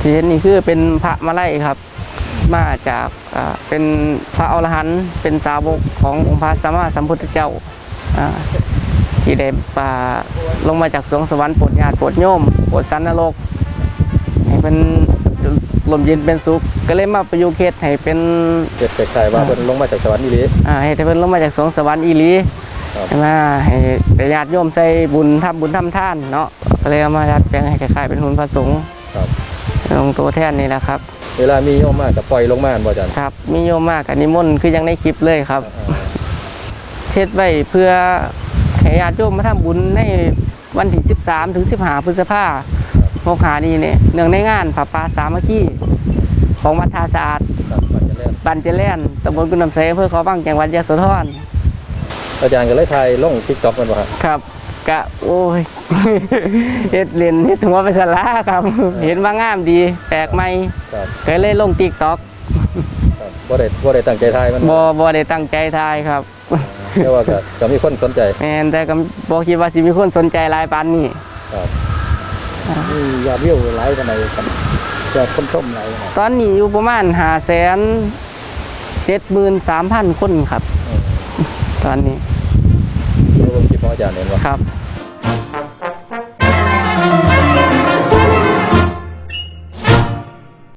ที่เห็นนี่คือเป็นพระมาไล่ครับ มาจากอ่าเป็นพระอรหันต์เป็นสาวกขององค์พระสัมมาสัมพุทธเจ้าอ่าที่ได้ป่าลงมาจากสวงสวรรค์โปรดญาติโปรดโยมโปรดสันนรกให้เป็นลมเย็นเป็นสุขก็เลยมาประยุกต์เฮ็ดให้เป็นเจ็ดคล้ายๆว่าเพิ่นลงมาจากสวรรค์นี่หลีอ่าให้เพิ่นลงมาจากสวงสวรรค์อีหลีครับใช่ไหมให้แต่ญาติโยมใส่บุญทำบุญทำท่านเนาะก็เลยเอามาดัดแปลงให้คล้ายๆเป็นหุ่นพระสงฆ์ครับ ลงตัวแทนนี่แหละครับ เวลามีโยมมากก็ปล่อยลงมาบ่อาจารย์ครับมีโยมมากกับนิมนต์คือยังในคลิปเลยครับอ่าเทศไว้เพื่อให้ญาติโยมมาทำบุญในวันที่ 13 ถึง 15 พฤษภาคมหานี้เนี่ยเนื่องในงานผาปาสามัคคีของวัดทาสะอาดครับอาจารย์เล่นบันเจริญตำบลกุนน้ำเสอำเพื่อขอบ้างจังหวัดยะโสธรอาจารย์ก็เลยถ่ายลง TikTok มันบ่ครับครับ กะโอ้ยเฮ็ดเล่นเฮ็ดหัวไปสลาครับ เห็นว่างามดี แปลกใหม่ครับก็เลยลงติ๊กต็อกครับบ่ได้บ่ได้ตั้งใจถ่ายมันบ่บ่ได้ตั้งใจทายครับแต่ว่าก็ก็มีคนสนใจแม่นแต่ก็บ่คิดว่าสิมีคนสนใจหลายปานนี้ครับมียอดวิวไลฟ์กันไหนกันยอดคนชมไหนนะตอนนี้อยู่ประมาณ5 7 3 0 0 0 คนครับ ตอนนี้ ดูลงคลิปของอาจารย์เห็นว่าครับ